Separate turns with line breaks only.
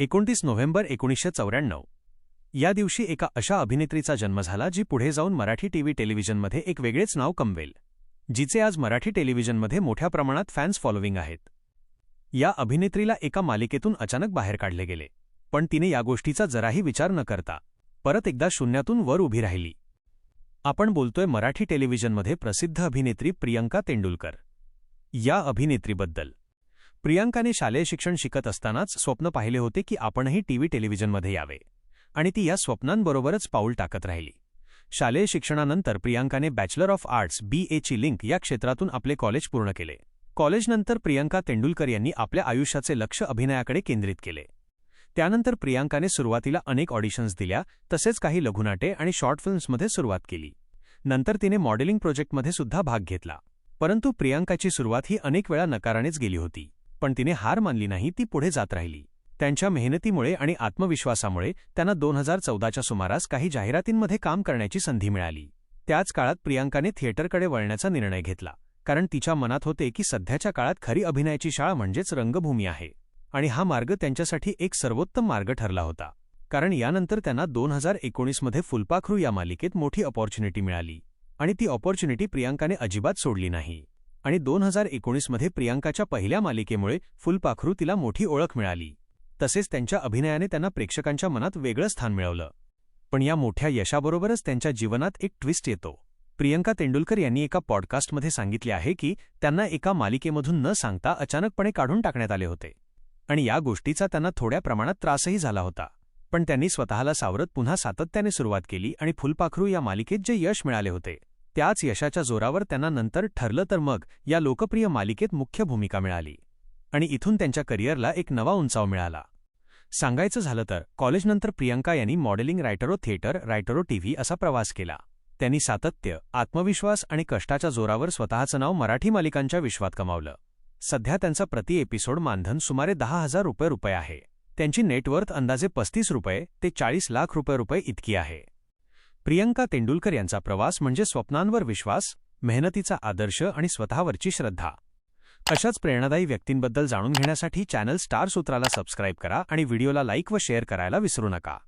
एकोणतीस नोव्हेंबर एकोणीसशे चौऱ्याण्णव. या दिवशी एका अशा अभिनेत्रीचा जन्म झाला जी पुढे जाऊन मराठी टीव्ही टेलिव्हिजनमध्ये एक वेगळेच नाव कमवेल जिचे आज मराठी टेलिव्हिजनमध्ये मोठ्या प्रमाणात फॅन्स फॉलोविंग आहेत. या अभिनेत्रीला एका मालिकेतून अचानक बाहेर काढले गेले पण तिने या गोष्टीचा जराही विचार न करता परत एकदा शून्यातून वर उभी राहिली. आपण बोलतोय मराठी टेलिव्हिजनमध्ये प्रसिद्ध अभिनेत्री प्रियंका तेंडुलकर. या अभिनेत्रीबद्दल. प्रियांकाने शालेय शिक्षण शिकत असतानाच स्वप्न पाहिले होते की आपणही टीव्ही टेलिव्हिजनमध्ये यावे. आणि ती या स्वप्नांबरोबरच पाऊल टाकत राहिली. शालेय शिक्षणानंतर प्रियांकाने बॅचलर ऑफ आर्ट्स बी एची लिंक या क्षेत्रातून आपले कॉलेज पूर्ण केले. कॉलेजनंतर प्रियांका तेंडुलकर यांनी आपल्या आयुष्याचे लक्ष अभिनयाकडे केंद्रित केले. त्यानंतर प्रियांकाने सुरुवातीला अनेक ऑडिशन्स दिल्या तसेच काही लघुनाटे आणि शॉर्ट फिल्म्समध्ये सुरुवात केली. नंतर तिने मॉडेलिंग प्रोजेक्टमध्ये सुद्धा भाग घेतला. परंतु प्रियांकाची सुरुवात ही अनेक वेळा नकारानेच गेली होती. पण तिने हार मानली नाही ती पुढे जात राहिली. त्यांच्या मेहनतीमुळे आणि आत्मविश्वासामुळे त्यांना दोन हजार चौदाच्या सुमारास काही जाहिरातींमध्ये काम करण्याची संधी मिळाली. त्याच काळात प्रियांकाने थिएटरकडे वळण्याचा निर्णय घेतला कारण तिच्या मनात होते की सध्याच्या काळात खरी अभिनयाची शाळा म्हणजेच रंगभूमी आहे. आणि हा मार्ग त्यांच्यासाठी एक सर्वोत्तम मार्ग ठरला होता. कारण यानंतर त्यांना दोन हजार एकोणीसमध्ये फुलपाखरू या मालिकेत मोठी अपॉर्च्युनिटी मिळाली. आणि ती अपॉर्च्युनिटी प्रियांकाने अजिबात सोडली नाही. आणि दोन हजार एकोणीसमध्ये प्रियांकाच्या पहिल्या मालिकेमुळे फुलपाखरू तिला मोठी ओळख मिळाली. तसेच त्यांच्या अभिनयाने त्यांना प्रेक्षकांच्या मनात वेगळं स्थान मिळवलं. पण या मोठ्या यशाबरोबरच त्यांच्या जीवनात एक ट्विस्ट येतो. प्रियंका तेंडुलकर यांनी एका पॉडकास्टमध्ये सांगितले आहे की त्यांना एका मालिकेमधून न सांगता अचानकपणे काढून टाकण्यात आले होते. आणि या गोष्टीचा त्यांना थोड्या प्रमाणात त्रासही झाला होता. पण त्यांनी स्वतःला सावरत पुन्हा सातत्याने सुरुवात केली आणि फुलपाखरू या मालिकेत जे यश मिळाले होते. त्याच यशाच्या जोरावर त्यांना नंतर ठरलं तर मग या लोकप्रिय मालिकेत मुख्य भूमिका मिळाली. आणि इथून त्यांच्या करिअरला एक नवा उंचाव मिळाला. सांगायचं झालं तर कॉलेजनंतर प्रियंका यांनी मॉडेलिंग रायटरो थिएटर रायटरो टीव्ही असा प्रवास केला. त्यांनी सातत्य आत्मविश्वास आणि कष्टाच्या जोरावर स्वतःचं नाव मराठी मालिकांच्या विश्वात कमावलं सध्या त्यांचा प्रति एपिसोड मानधन सुमारे दहा हजार रुपये रुपये आहे. त्यांची नेटवर्थ अंदाजे पस्तीस रुपये ते चाळीस लाख रुपये रुपये इतकी आहे. प्रियंका तेंडुलकर यांचा प्रवास म्हणजे स्वप्नांवर विश्वास मेहनतीचा आदर्श आणि स्वतःवरची श्रद्धा. अशाच प्रेरणादायी व्यक्तींबद्दल जाणून घेण्यासाठी चॅनल स्टार सूत्राला सबस्क्राईब करा आणि व्हिडिओला लाईक व शेअर करायला विसरू नका.